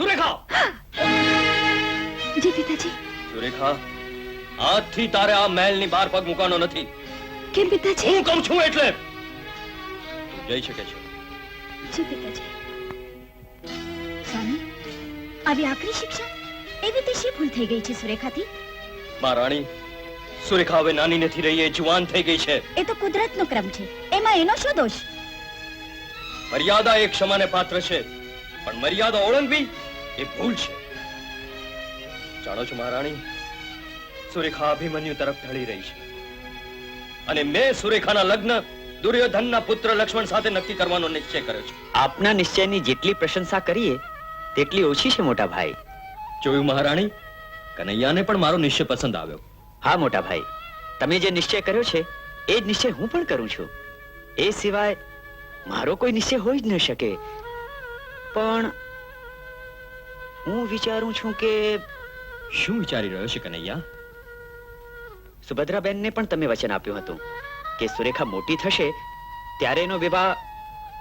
સુરેખા! જી પિતાજી. સુરેખા આજથી તારે આ મહેલની બહાર પગ મૂકવાનો નથી. કેમ પિતાજી? હું કહું છું એટલે. તું જઈ શકે છે. જી પિતાજી. સ્વામી આવી આખરી શિક્ષા એવી તે શી ભૂલ થઈ ગઈ છે સુરેખાથી? મહારાણી સુરેખા હવે નાની નથી રહી એ જુવાન થઈ ગઈ છે. એ તો કુદરતનો ક્રમ છે. એમાં એનો શું દોષ? મર્યાદા એક ક્ષમાને પાત્ર છે. પણ મર્યાદા ઓળંગવી એ ભૂલ છે. જાણો છો મહારાણી સુરેખા અભિમન્યુ તરફ ઢળી રહી છે. અને મેં સુરેખાના લગ્ન દુર્યોધનના પુત્ર લક્ષ્મણ સાથે નક્કી કરવાનો નિશ્ચય કર્યો છે. આપના નિશ્ચયની જેટલી પ્રશંસા કરીએ તેટલી ઓછી છે મોટા ભાઈ. જોયું મહારાણી? કનૈયાને પણ મારો નિશ્ચય પસંદ આવ્યો. હા મોટા ભાઈ. તમે જે નિશ્ચય કર્યો છે એ જ નિશ્ચય હું પણ કરું છું. એ સિવાય મારો કોઈ નિશ્ચય હોઈ જ ન શકે. પણ હું વિચારું છું કે શું વિચારી રહ્યો છે કનૈયા? સુભદ્રાબેનને પણ તમે વચન આપ્યું હતું કે સુરેખા મોટી થશે ત્યારે એનો વિવાહ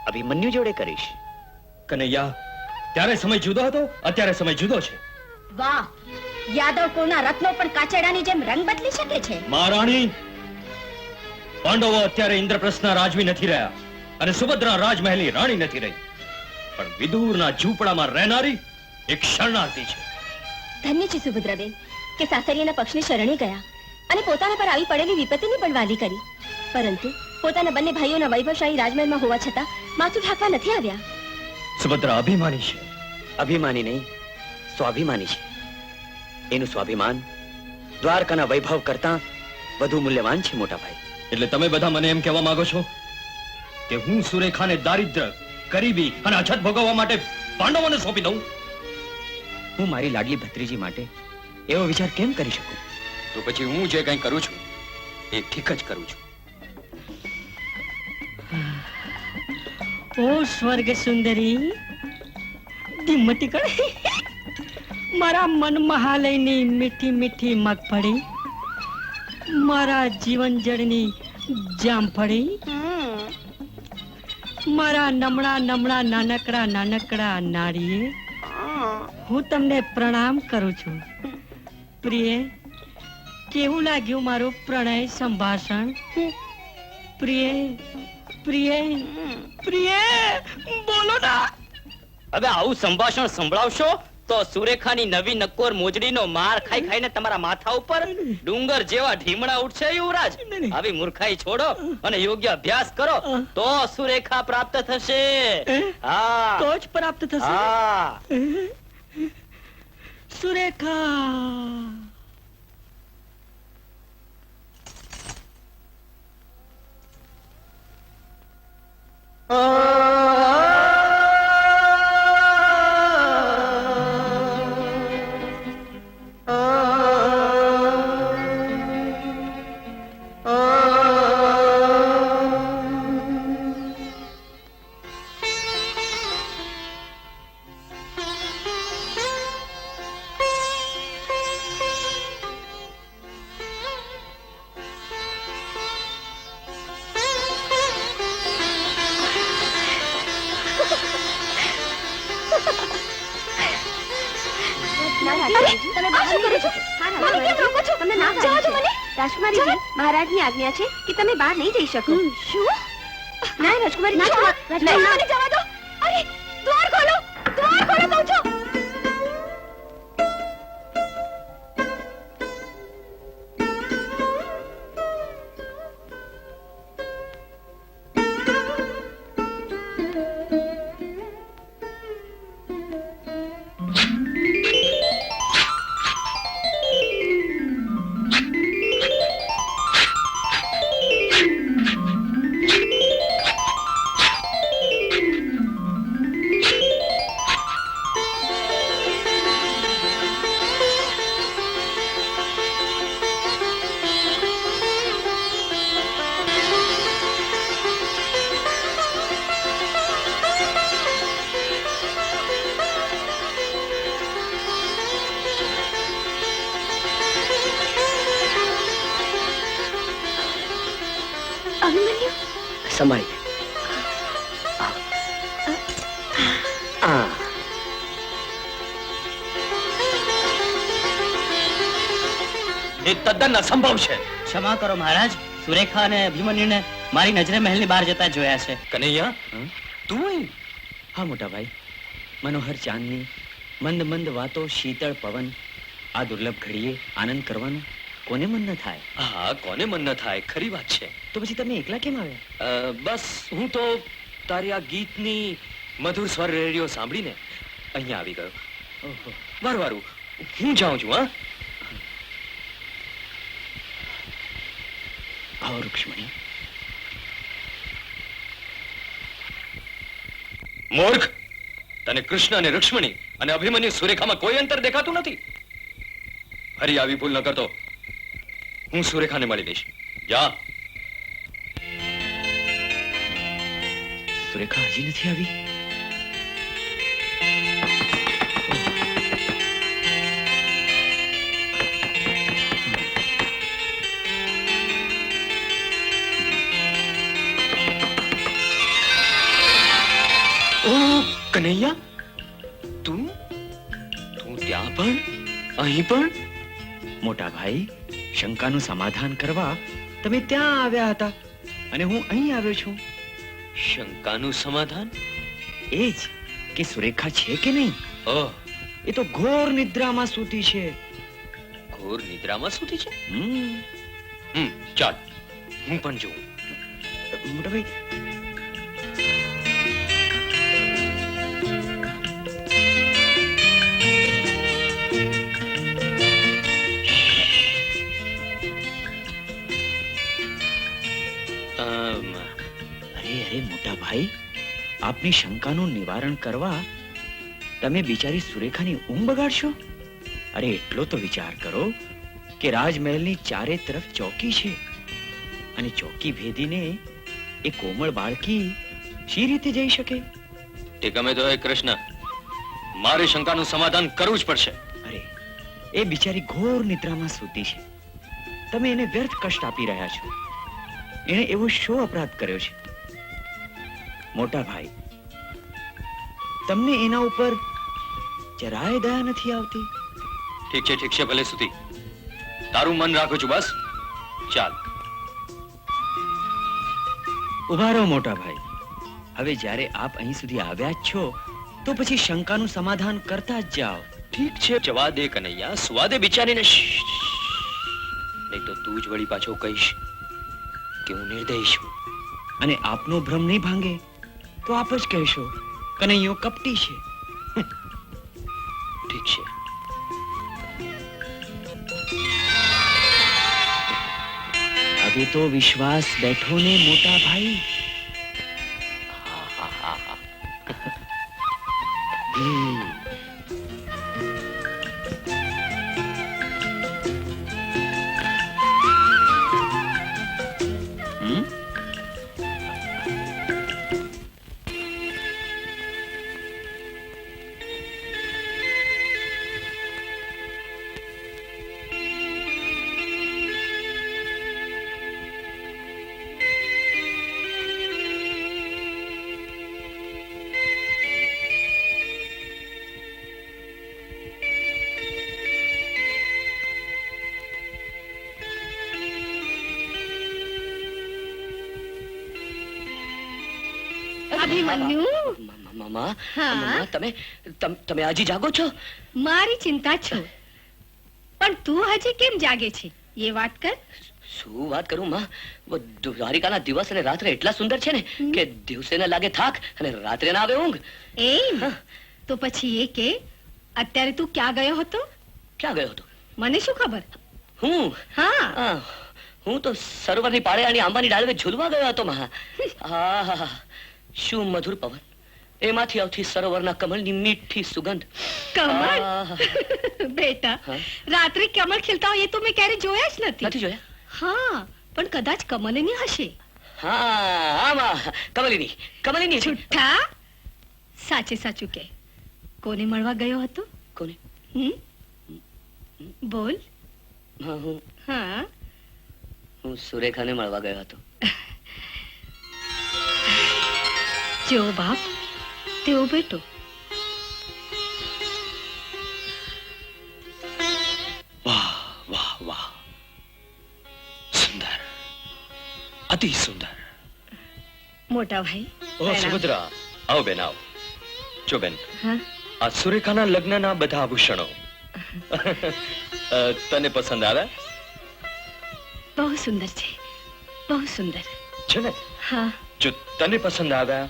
અભિમન્યુ જોડે કરીશ. કનૈયા ત્યારે સમય જુદો હતો અત્યારે સમય જુદો છે. વાહ યાદવ કુળના રત્નો પણ કાચેડાની જેમ રંગ બદલી શકે છે. મહારાણી પાંડવો અત્યારે ઇન્દ્રપ્રસ્થના રાજવી નથી રહ્યા અને સુભદ્રા રાજમહેલની રાણી નથી રહી. પણ વિદુરના ઝૂંપડામાં રહેનારી એક શરણાર્થી છે. ધન્ય છે સુભદ્રાબેન કે સાસરિયાના પક્ષને શરણે ગયા અને પોતાના પર આવી પડેલી વિપત્તિની પણ વાલી કરી. પરંતુ પોતાના બંને ભાઈઓના વૈભવશાહી રાજમહેલમાં હોવા છતાં માથું ઢાંકવા નથી આવ્યા. સુભદ્રા અભિમાની છે. અભિમાની નહીં સ્વાભિમાની છે. એનું સ્વાભિમાન દ્વારકાના વૈભવ કરતા વધુ મૂલ્યવાન છે મોટા ભાઈ. એટલે તમે બધા મને એમ કહેવા માંગો છો કે હું સુરેખાને દારિદ્ર ગરીબી અને અછત ભોગવવા માટે પાંડવોને સોંપી દઉં? હું મારી લાડલી ભત્રીજી માટે એવો વિચાર કેમ કરી શકું? તો પછી હું જે કંઈ કરું છું એ ઠીક જ કરું છું. ઓ સ્વર્ગ સુંદરી ધીમતી કરે મારા મન મહાલયની મીઠી મીઠી મગફળી મારા જીવન જળની જામફળી મારા નમણા નમણા નાનકડા નાનકડા નાળીએ હું તમને પ્રણામ કરું છું. પ્રિય કેવું લાગ્યું મારું પ્રણય સંભાષણ? પ્રિય પ્રિય પ્રિય બોલો ના. હવે આવું સંભાષણ સંભળાવશો તો સુરેખાની નવી નક્કોર મોજડીનો માર ખાઈ ખાઈને તમારા માથા ઉપર ડુંગર જેવા ઢીમણા ઉઠશે યુવરાજ. આવી મૂર્ખાઈ છોડો અને યોગ્ય અભ્યાસ કરો તો સુરેખા પ્રાપ્ત થશે. હા? તો જ પ્રાપ્ત થશે? હા. સુરેખા અરે, મહારાજની આજ્ઞા છે કે તમે બહાર નહીં જઈ શકો શું? ના રાજકુમારી ના. મને જવા અભિમન્યુ સમાઈ એ તદ્દન અસંભવ છે. ક્ષમા કરો મહારાજ સુરેખા અને અભિમન્યુને મારી નજરે મહેલની બહાર જતા જોયા છે. કનૈયા તું હા મોટા ભાઈ. મનોહર ચાંદની મંદ મંદ વાતો શીતળ પવન આ દુર્લભ ઘડીએ આનંદ કરવાનો કોને મન ન થાય? હા કોને મન ન થાય? ખરી વાત છે. તો પછી તમે એકલા કેમ આવ્યા? બસ હું તો તારી આ ગીતની મધુર સ્વર રેડિયો સાંભળીને અહીંયા આવી ગયો. વારું વારું. હું જાઉં છું હા? આવો રૂક્ષ્મણી. મૂર્ખ! તને કૃષ્ણ અને રુક્ષ્મણી અને અભિમન્યુ સુરેખામાં કોઈ અંતર દેખાતું નથી. ફરી આવી ભૂલ ન કરતો. હું સુરેખાને મળી લઈશ. જા. સુરેખા કનૈયા, તું? તું ત્યાં પણ, અહીં પણ? મોટા ભાઈ, શંકાનું સમાધાન કરવા તમે ત્યાં આવ્યા હતા અને હું અહીં આવ્યો છું. શંકાનું સમાધાન? એ જ કે સુરેખા છે કે નહીં? ઓહ એ તો ઘોર નિદ્રામાં સૂતી છે. ઘોર નિદ્રામાં સુધી છે? હમ. હમ ચાલ. હું પણ જોઉં. મોટા ભાઈ અમ, અરે અરે મોટા ભાઈ આપની શંકાનું નિવારણ કરવા તમે બિચારી સુરેખાની ઊંઘ બગાડશો? અરે એટલો તો વિચાર કરો કે રાજમહેલની ચારે તરફ ચોકી છે. અને ચોકી ભેદીને એ કોમળ બાળકી શી રીતે જઈ શકે? તે ગમે તો હે કૃષ્ણ મારે શંકાનું સમાધાન કરવું જ પડશે. અરે એ બિચારી ઘોર નિદ્રામાં સૂતી છે. તમે એને વ્યર્થ કષ્ટ આપી રહ્યા છો. એણે એવો શો અપરાધ કર્યો છે? મોટા ભાઈ. તમને એના ઉપર જરાય દયા નથી આવતી? ઠીક છે ઠીક છે ભલે સુધી. તારું મન રાખું છું બસ. ચાલ. ઊભા રહો મોટા ભાઈ. હવે જ્યારે આપ અહીં સુધી આવ્યા જ છો તો પછી શંકાનું સમાધાન કરતા જ જાઓ. ઠીક છે જવા દે કનૈયા સ્વાદે બિચારીને નહીં તો તું જ વળી પાછો કહીશ કે હું નિર્દય છું. અને આપનો ભ્રમ નહીં ભાંગે. તો આપ જ કહેશો કનૈયો કપટી છે. ઠીક છે. હવે તો વિશ્વાસ બેઠો ને મોટા ભાઈ. હમ. અભિમન્યુ. મામા મામા, તમે તમે હજી જાગો છો? મારી ચિંતા છો. પણ તું હજી કેમ જાગે છે? એ વાત કર. શું વાત કરું માં? દ્વારિકાના દિવસ અને રાત્રે એટલા સુંદર છે ને કે દિવસે ના લાગે થાક અને રાત્રે ના આવે ઊંઘ. એ હા. તો પછી એ કે અત્યારે તું ક્યાં ગયો હતો? ક્યાં ગયો હતો? મને શું ખબર? હું? હા. હું. તો સરોવરની પાળે અને આંબાની ડાળવે ઝૂલવા ગયો હતો મહા. આહા શું મધુર પવન? એમાંથી આવતી સરોવરના કમળની મીઠી સુગંધ. કમળ? બેટા રાત્રે કમળ ખીલતા હોય એ તો મેં ક્યારે જોયા જ નથી. નથી જોયા? હા પણ કદાચ કમલની હશે. હા આમાં કમલિની કમલિની છે. છુઠ્ઠા સાચે સાચું કે. કોને મળવા ગયો હતો? કોને? હમ? બોલ. હા, હું. હા. હું સુરેખાને મળવા ગયો હતો. જેવો બાપ તેવો બેટો. લગ્નના બધા આભૂષણો. તને પસંદ આવ્યા બહુ સુંદર છે બહુ સુંદર. છે જો તને પસંદ આવ્યા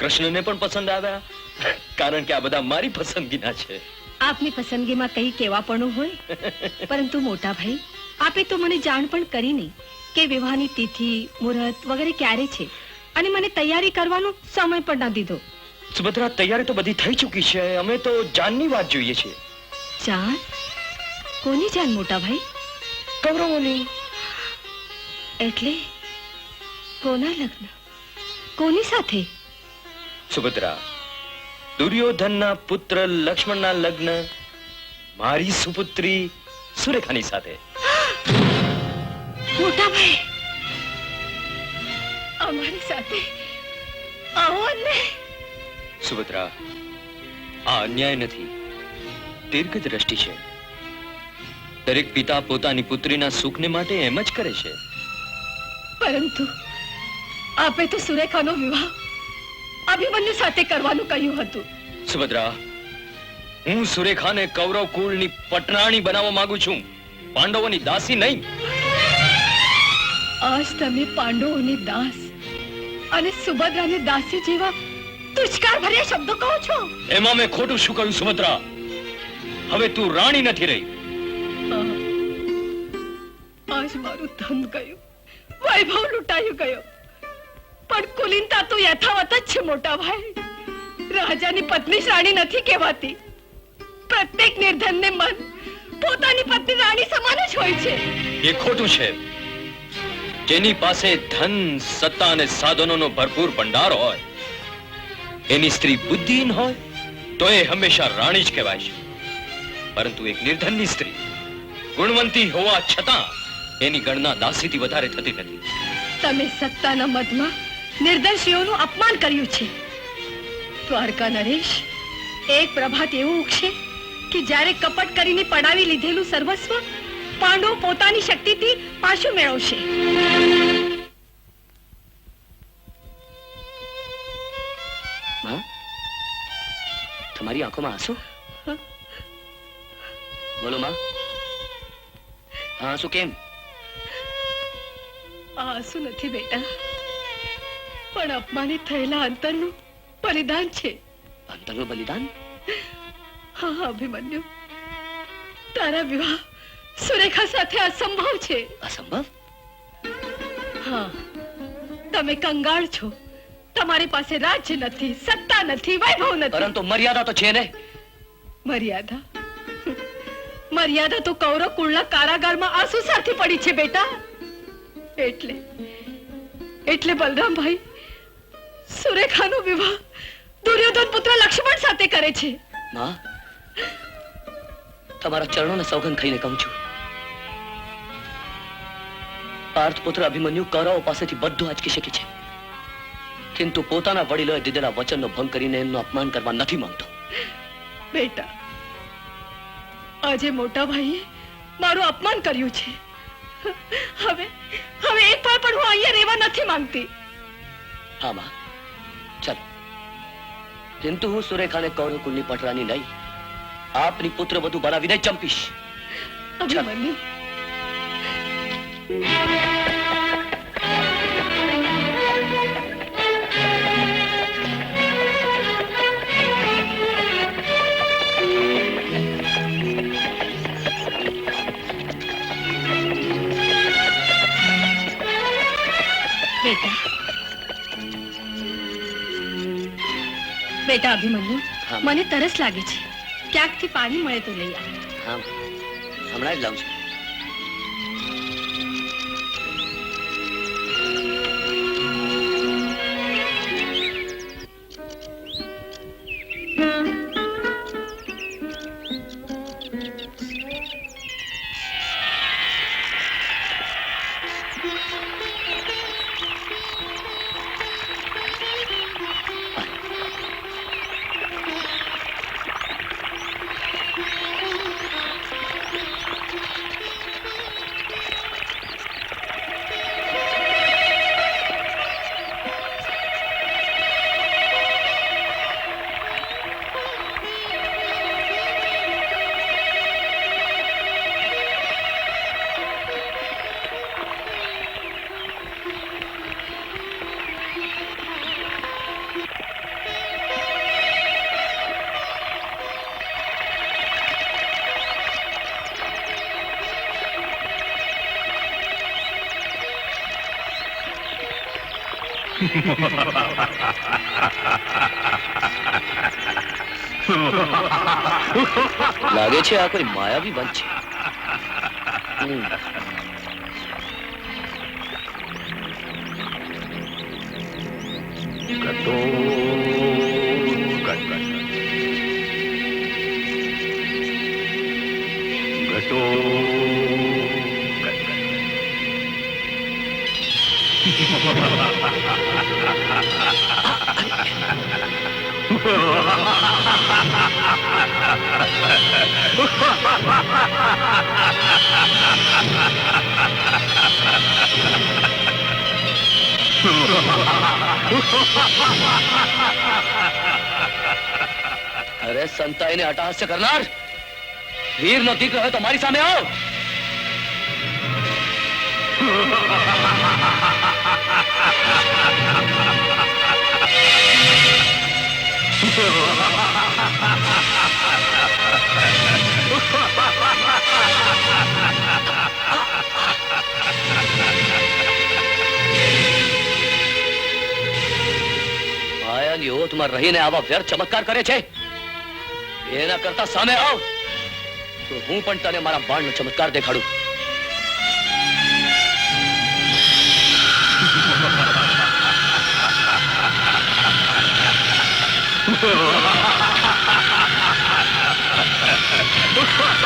કૃષ્ણને પણ પસંદ આવ્યા? કારણ કે આ બધા મારી પસંદગીના છે. આપની પસંદગીમાં કઈ કેવાપણું હોય? પરંતુ મોટા ભાઈ આપે તો મને જાણ પણ કરી નહીં કે વિવાહની તિથિ મુહૂર્ત વગેરે ક્યારે છે. અને મને તૈયારી કરવાનો સમય પણ ના દીધો. સુભદ્રા તૈયારી તો બધી થઈ ચૂકી છે. અમે તો જાનની વાત જોઈએ છીએ. જાન? કોની જાન મોટા ભાઈ? કૌરવોની. એટલે કોના લગ્ન? કોની સાથે? સુભદ્રા દુર્યોધનના પુત્ર લક્ષ્મણના લગ્ન મારી સુપુત્રી સુરેખાની સાથે. મોટા ભાઈ અમારી સાથે આવો ને. સુભદ્રા આ અન્યાય નથી. દીર્ઘ દ્રષ્ટિ છે. દરેક પિતા પોતાની પુત્રીના સુખને માટે એમ જ કરે છે. પરંતુ આપે તો સુરેખાનો વિવાહ અભિમન્યુ સાથે કરવાનું કહ્યું હતું. સુભદ્રા હું સુરેખાને કૌરવ કુળની પટરાણી બનાવવા માંગુ છું. પાંડવોની દાસી નહીં. આજ તમે પાંડવોની દાસ અને સુભદ્રાને દાસી જેવા તુષ્કાર ભર્યા શબ્દો કહો છો? એમાં મેં ખોટું શું કહ્યું સુભદ્રા? હવે તું રાણી નથી રહી. આજ મારું ધન ગયું. વૈભવ લૂંટાયું ગયો. પણ કુલીનતા તો યથાવત જ છે મોટા ભાઈ. રાજાની પત્ની રાણી નથી કહેવાતી. પ્રત્યેક નિર્ધનને મન પોતાની પત્ની રાણી સમાન જ હોય છે. એ ખોટું છે. જેની પાસે ધન સત્તા અને સાધનોનો ભરપૂર ભંડાર હોય એની સ્ત્રી બુદ્ધિહીન હોય તો એ હંમેશા રાણી જ કહેવાય છે. પરંતુ એક નિર્ધનની સ્ત્રી ગુણવંતી હોવા છતાં એની ગણના દાસીથી વધારે થતી નથી. તમે સત્તાના મદમાં નિર્દર્શીઓનું અપમાન કર્યું છે. દ્વારકા નરેશ એક પ્રભાત એવું ઉગશે કે જ્યારે કપટ કરીને પડાવી લીધેલું સર્વસ્વ પાંડવો પોતાની શક્તિથી પાછું મેળવશે. તમારી આંખોમાં આંસુ? બોલો માં. આંસુ કેમ? આંસુ નથી બેટા. પણ અપમાનિત થયેલા અંતરનું બલિદાન છે. અંતરનું બલિદાન? હા અભિમન્યુ. તારા વિવાહ સુરેખા સાથે અસંભવ છે. અસંભવ? હા. તમે કંગાળ છો. તમારી પાસે રાજ્ય નથી સત્તા નથી વૈભવ નથી. પરંતુ મર્યાદા તો છે ને? મર્યાદા? મર્યાદા તો કૌરવ કુળના કારાગારમાં આંસુ સાથે પડી છે બેટા. એટલે એટલે બલરામભાઈ સુરેખાનો વિવાહ દુર્યોધન પુત્ર લક્ષ્મણ સાથે કરે છે. માં તમારા ચરણોને સોગંદ ખાઈને કહું છું. પાર્થ પુત્ર અભિમન્યુ કૌરવો પાસેથી બધું આંચકી શકે છે. કિંતુ પોતાના વડીલોએ દીધેલા વચનનો ભંગ કરીને એમનું અપમાન કરવા નથી માંગતો. બેટા આજે મોટા ભાઈએ મારું અપમાન કર્યું છે. હવે હવે એક પળ પણ હું અહીંયા રહેવા નથી માંગતી. હા માં. કિંતુ હું સુરેખાને કૌરવ કુલની પટરાની નહીં આપની પુત્ર વધુ બનાવીને ચંપીશ. બેટા બેટા અભિમન્યુ મને તરસ લાગે છે. ક્યાંકથી પાણી મળે તો લઈ આવ. હા. હમણાં જ લાવું છું. લાગે છે આ કોઈ માયાવી બંધ છે હમ. અરે સંતાઈને અટહાસ્ય કરનાર. વીર નો દીકરો હોય તો મારી સામે આવો. માયાની ઓથમાં રહીને આવા વ્યર્થ ચમત્કાર કરે છે. એના કરતા સામે આવ. તો હું પણ તને મારા બાણનો ચમત્કાર દેખાડું. Ha ha ha ha ha!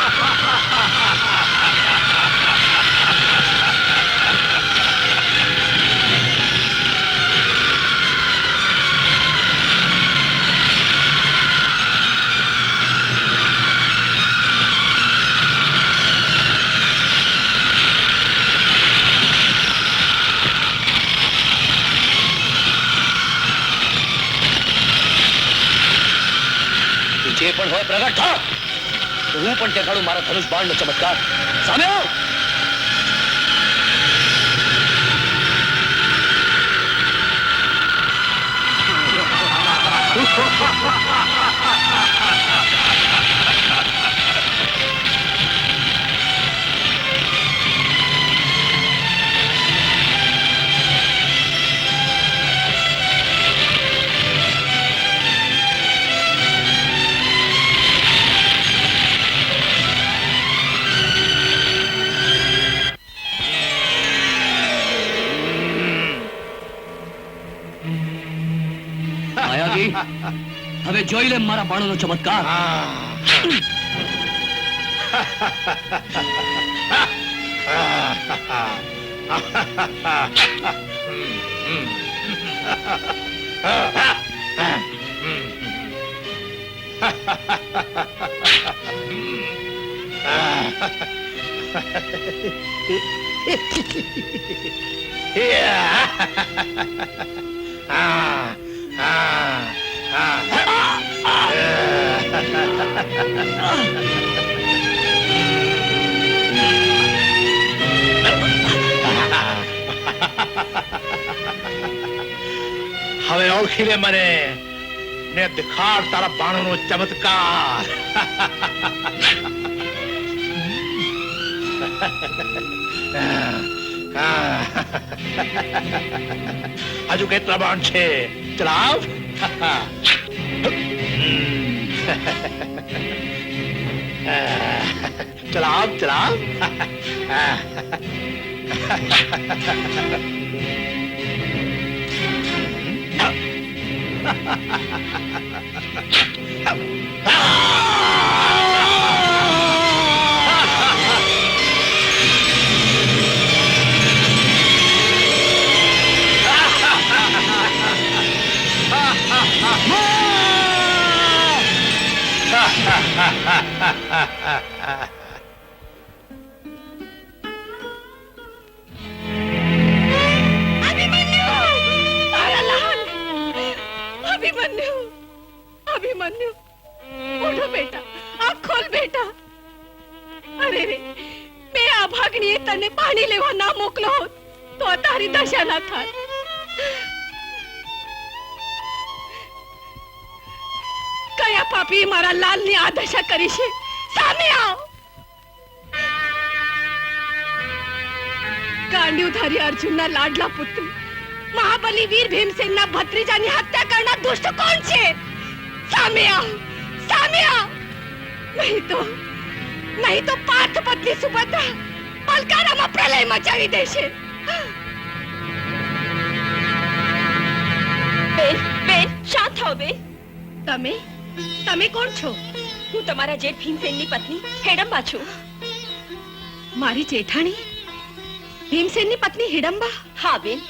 પણ હોય પ્રગટ થા. હું પણ દેખાડું મારા ધનુષ બાણનો ચમત્કાર. સામે આવ. જોઈ લે મારા બાણોનો ચમત્કાર હવે ઓળખી લે મને ને દેખાડ તારા બાણનો ચમત્કાર. હજુ કેટલા બાણ છે? ચલાવ. चलाओ चलाओ Ha ha ha ha ha ha! Abhimanyu Abhimanyu ઉઠો બેટા આંખ બેટા અરે મેં આ ભાગણીએ તને પાણી લેવા ના મોકલો તો તારી દશા ના થાત કયા પાપી મારા લાલની આ દશા કરી છે? સામે આવ. ગાંડિયું ધારી અર્જુનના લાડલા પુત્ર મહાબલી વીર ભીમસેનના ભત્રીજાની હત્યા કરનાર દુષ્ટ કોણ છે? સામે આવ સામે આવ. નહીં તો નહીં તો પાર્થ પત્ની સુભદ્રા પલકારામાં પ્રલય મચાવી દેશે. બેન બેન શાંત થાવ બેન? તમે તમે કોણ છો? હું તમારા જેઠ ભીમસેનની પત્ની હેડમ્બા છું. મારી જેઠાણી? ભીમસેનની પત્ની હિડમ્બા હા બેન.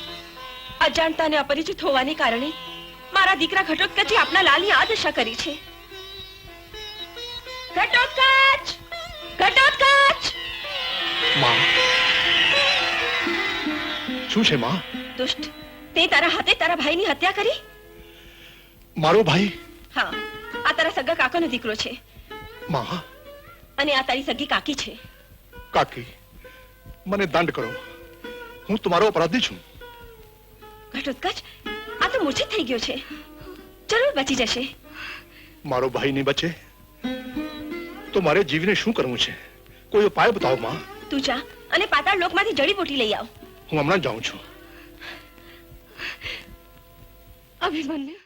અજાણતા અને અપરિચિત હોવાને કારણે મારા દીકરા ઘટોત્કચે આપના લાલની આ દશા કરી છે. ઘટોત્કચ! ઘટોત્કચ! માં. શું છે માં? દુષ્ટ. તે તારા હાથે તારા ભાઈની હત્યા કરી? મારો ભાઈ? હા. આ તારા સગા કાકાનો દીકરો છે. માં? અને આ તારી સગી કાકી છે. કાકી મને દંડ કરો. હું તમારો અપરાધી છું. ઘટોત્કચ આ તો મૂર્છિત થઈ ગયો છે. જરૂર બચી જશે. મારો ભાઈ નહીં બચે? તો મારે જીવીને શું કરવું છે? કોઈ ઉપાય બતાવો માં? તું જા અને પાતાળ લોકમાંથી જડીબૂટી લઈ આવ. હું હમણાં જાઉં છું. અભિમન્યુ.